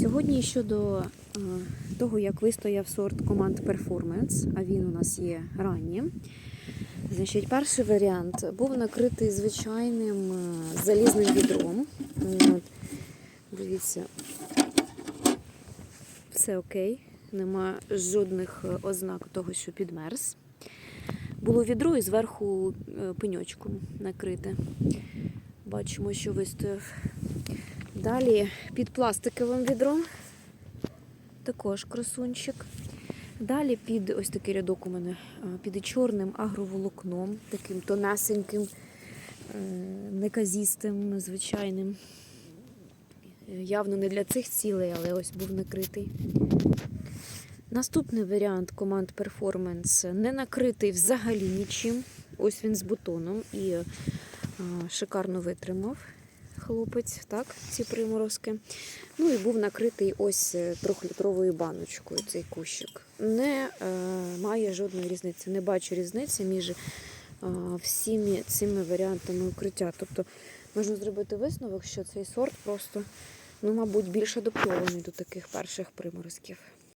сьогодні щодо е, того, як вистояв сорт команд Performance, а він у нас є раннім. Значить, перший варіант був накритий звичайним е, залізним відром. От. Дивіться, все окей, нема жодних е, ознак того, що підмерз. Було відро і зверху пеньочком накрите. Бачимо, що вистояв. Далі під пластиковим відром. Також красунчик. Далі під ось такий рядок у мене під чорним агроволокном, таким тонесеньким, неказістим, звичайним. Явно не для цих цілей, але ось був накритий. Наступний варіант команд Performance не накритий взагалі нічим. Ось він з бутоном і шикарно витримав хлопець, так, ці приморозки. Ну і був накритий ось е, трьохлітровою баночкою цей кущик. Не е, має жодної різниці. Не бачу різниці між е, всіми цими варіантами укриття. Тобто можна зробити висновок, що цей сорт просто, ну, мабуть, більш адаптований до таких перших приморозків.